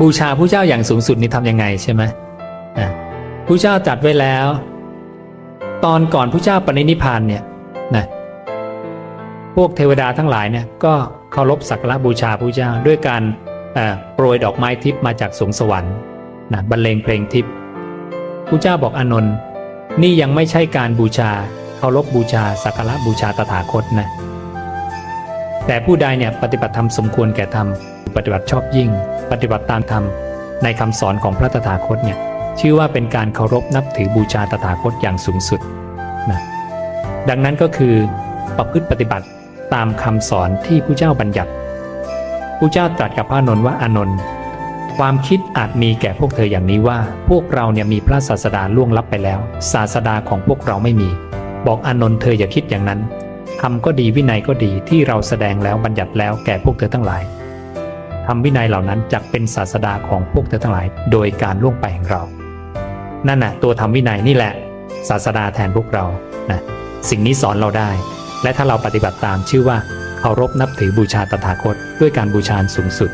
บูชาผู้เจ้าอย่างสูงสุดนี่ทำยังไงใช่ไหมผู้เจ้าจัดไว้แล้ว ตอนก่อนผู้เจ้าปรินิพานเนี่ยนะพวกเทวดาทั้งหลายเนี่ยก็เคารพสักการะบูชาผู้เจ้าด้วยการโปรยดอกไม้ทิพย์มาจากสวงสวรรค์นะบรรเลงเพลงทิพย์ผู้เจ้าบอกอานนท์นี่ยังไม่ใช่การบูชาเคารพบูชาสักการะบูชาตถาคตนะ แต่ผู้ใดเนี่ยปฏิบัติธรรมสมควรแก่ธรรมปฏิบัติชอบยิ่ง ปฏิบัติตามธรรมในคำสอนของพระตถาคตเนี่ยชื่อว่าเป็นการเคารพนับถือบูชาตถาคตอย่างสูงสุดนะดังนั้นก็คือประพฤติปฏิบัติตามคำสอนที่ผู้เจ้าบัญญัติผู้เจ้าตรัสกับพระนนท์ว่าอนนท์ความคิดอาจมีแก่พวกเธออย่างนี้ว่า พวกเราเนี่ยมีพระศาสดาล่วงลับไปแล้ว ศาสดาของพวกเราไม่มี บอกอนนท์เธออย่าคิดอย่างนั้น ธรรมก็ดีวินัยก็ดีที่เราแสดงแล้วบัญญัติแล้วแก่พวกเธอทั้งหลายธรรมวินัยเหล่านั้นจักเป็นศาสดาของพวกเธอทั้งหลาย โดยการล่วงไปแห่งเรา นั่นน่ะตัวธรรมวินัยนี่แหละ ศาสดาแทนพวกเรานะสิ่งนี้สอนเราได้ และถ้าเราปฏิบัติตามชื่อว่าเคารพนับถือบูชาตถาคต ด้วยการบูชาสูงสุด